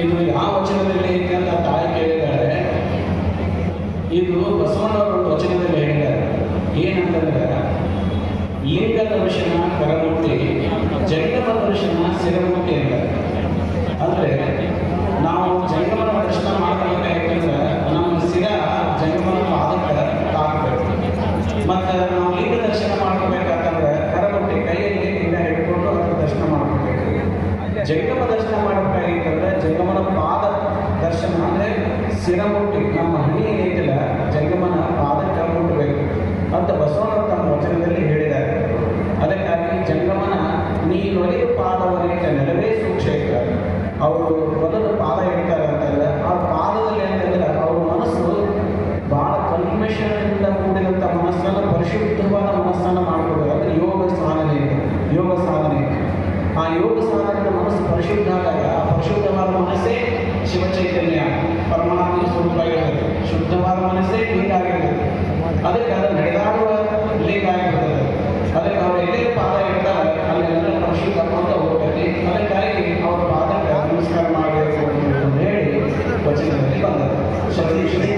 ಇದು ಯಾವ ವಚನದಲ್ಲಿ ಐತೆ ಅಂತ ತಾಯಿ ಕೇಳಿದ್ದಾರೆ? ಇದು ಬಸವಣ್ಣವರ ವಚನದಲ್ಲಿ ಹೇಳಿದ್ದಾರೆ. ಏನಂತಂದ್ರೆ ಲಿಂಗ ದರ್ಶನ ಕರಮೂರ್ತಿ ಜಂಗಮ ದರ್ಶನ ಸಿರಮೂರ್ತಿ ಅಂತಾರೆ ಅಂದ್ರೆ, ನಾವು ಜಂಗಮನ ದರ್ಶನ ಮಾಡಬೇಕಾಯ್ತಂದ್ರೆ ನಮ್ಮ ಸಿರ ಜಂಗಮನ ಪಾದಕ್ಕೆ ತಾಕಬೇಕು. ಮತ್ತೆ ನಾವು ಲಿಂಗ ದರ್ಶನ ಮಾಡ್ಕೋಬೇಕಂತಂದ್ರೆ ಕರಮೂರ್ತಿ ಕೈಯಲ್ಲಿ ಲಿಂಗ ಹಿಡ್ಕೊಂಡು ಅದನ್ನು ದರ್ಶನ ಮಾಡ್ಕೋಬೇಕು. ಜಂಗಮ ದರ್ಶನ ಮಾಡಬೇಕಾಗಿತ್ತಂದ್ರೆ ಜಂಗಮನ ಪಾದ ದರ್ಶನ ಅಂದ್ರೆ ಸಿರಮುಟ್ಟಿ ನಮ್ಮ ಹಣಿ ಏನೈತಿಲ್ಲ ಜಂಗಮನ ಪಾದಕ್ಕೆ ಮುಟ್ಟಬೇಕು ಅಂತ ಬಸವಣ್ಣ ತಮ್ಮ ವಚನದಲ್ಲಿ ಹೇಳಿದ್ದಾರೆ ಅದಕ್ಕಾಗಿ ಜಂಗಮನ ನೀನೊಲಿದು ಪಾದವನಿಗೆ ನೆಲವೇ ಸೂಕ್ಷೇತ್ರ ಅವರು ಮೊದಲು ಪಾದ ಇಡ್ತಾರೆ ಅಂತಂದ್ರೆ ಆ ಪಾದದಲ್ಲಿ ಅಂತಂದ್ರೆ ಅವ್ರ ಮನಸ್ಸು ಬಹಳ ಕಲ್ಮೇಶದಿಂದ ಕೂಡಿದಂಥ ಮನಸ್ಸನ್ನು ಪರಿಶುದ್ಧವಾದ ಮನಸ್ಸನ್ನು ಮಾಡಿಕೊಡೋದು ಅಂದರೆ ಯೋಗ ಸಾಧನೆ ಯೋಗ ಸಾಧನೆ ಆ ಯೋಗ ಸಾಧನೆಯ ಮನಸ್ಸು ಪರಿಶುದ್ಧ ಆದಾಗ ಆ ಪರಿಶುದ್ಧವಾದ ಶುದ್ಧವಾದ ಮನಸ್ಸೇ ಕ್ಲೀನ್ ಆಗಿರ್ತದೆ ಅದಕ್ಕೆ ಅದನ್ನು ನಡೆದಾಡುವ ಲೀಕ್ ಆಗಿರ್ತದೆ. ಅದಕ್ಕೆ ಅವ್ರು ಎಲ್ಲೇ ಪಾದ ಇರ್ತಾರೆ ಅಲ್ಲೆಲ್ಲ ಪಕ್ಷಿ ತಕ್ಕೊಂತ ಹೋಗ್ತದೆ ಅದಕ್ಕಾಗಿ ಅವ್ರ ಪಾದಕ್ಕೆ ನಮಸ್ಕಾರ ಮಾಡಬೇಕು ಅಂತ ಹೇಳಿ ವಚನದಲ್ಲಿ ಬಂದದ್ದು.